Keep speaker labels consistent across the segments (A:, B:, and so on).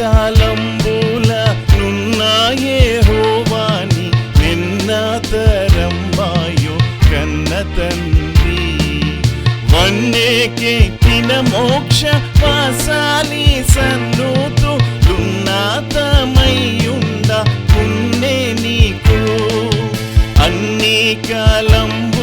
A: విశాలంబూల నున్నాయే హోవాని నిన్న తరంబాయో కన్న తండ్రి వన్నేకెక్కిన మోక్ష వాసాలి సన్నూతు దున్నాతమయ్యుండ పుణ్యే నీకు. అన్ని కాలంబు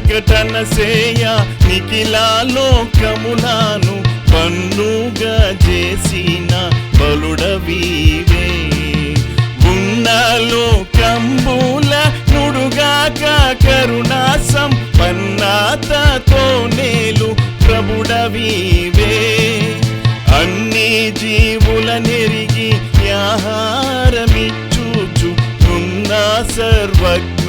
A: ప్రకటన చేయ నిఖిలా లోకములాను పన్నుగా చేసిన బలుడవీవే ఉన్న లోకంబుల నుడుగాక కరుణా సంపన్నాతతో నేలు ప్రభుడవీవే అన్ని జీవుల నెరిగి ఆహారమిచ్చూచు ఉన్న సర్వజ్ఞ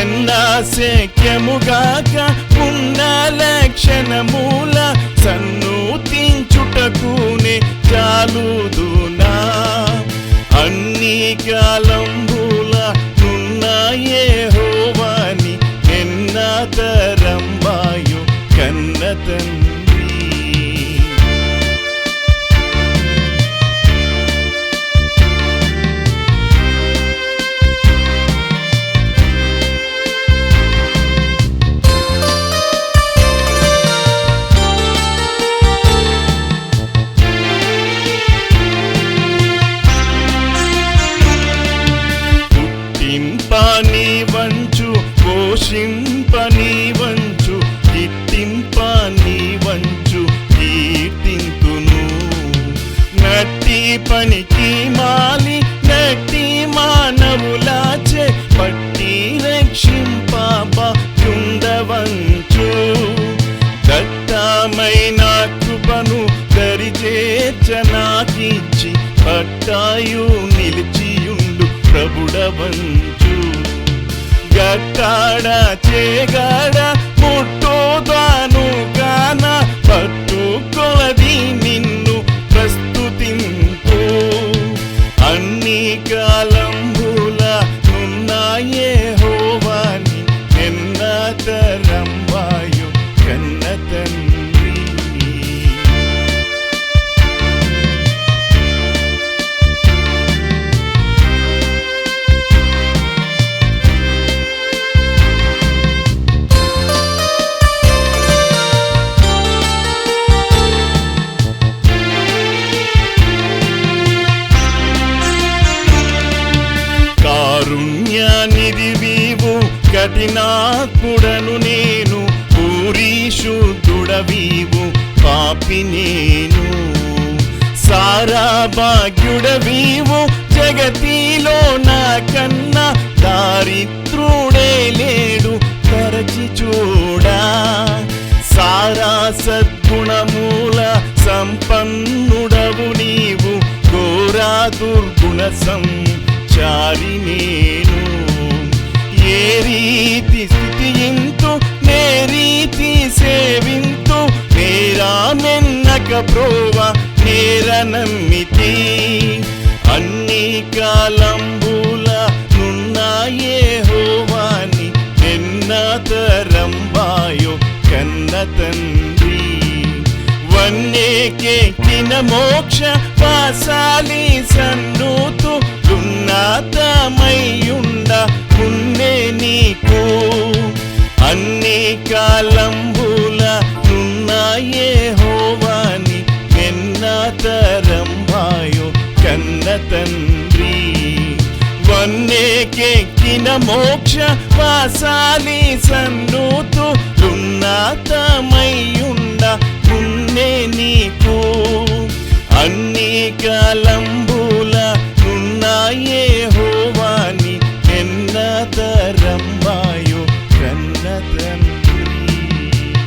A: ఎన్నా శక్యముగాక ఉన్న లక్షణమూల సన్నుతించుటకునే చాలుదునా? అన్ని కాలంబుల నున్నాయే హోవాని ఎన్నా తరంబాయు తండ్రి పుట్టింపని వంచు పోషింపని వంచు గిట్టింపని వంచు కీర్తింతును నట్టి పనికి మాలి నట్టి మానవులాచే పట్టి రక్షింపాప చుండవంచు దట్టమైన కృపను దరిచేర్చనాకిచ్చి పట్టాయు నిలిచియుండు ప్రభుడవంచు. గట్టాడ చేగాడ ముట్టోదాను గాన పట్టుకొలది నిన్ను ప్రస్తుతింపు. అన్ని కాలంబుల నున్నాయే హోవాని నిన్న ఎన్నతరంబాయు కన్న తండ్రి కారుణ్యానిది వీవు కఠినాత్ముడను నేను పూరీషుద్ధుడవీవు పాపి నేను. సారా భాగ్యుడవీవు జగతిలో నా కన్నా దారిద్రుడే లేడు తరచి చూడా. సారా సద్గుణమూల సంపన్నుడవు నీవు ఘోరా దుర్గుణ సం సంచారి నేను. ఏ రీతి స్థితి స్థితియింతు నే రీతి సేవింతో నేరా మెన్నక ప్రోవ నేర నమ్మితి. అన్ని కాలంబుల నున్నాయే హోవాని ఎన్నతరంబాయో కన్న తండ్రి. వన్నే వన్నేకెక్కిన మోక్ష పాసాలి సన్నుతు ఉన్నతమయ్యుండ పుణ్యే నీకు. అన్ని కాలంబుల నున్నాయే హోవాని ఎన్నతరంబాయో కన్న తండ్రి. వన్నేకెక్కిన మోక్ష వాసాలి సన్నుతు నేనే నీకు అన్ని కాలం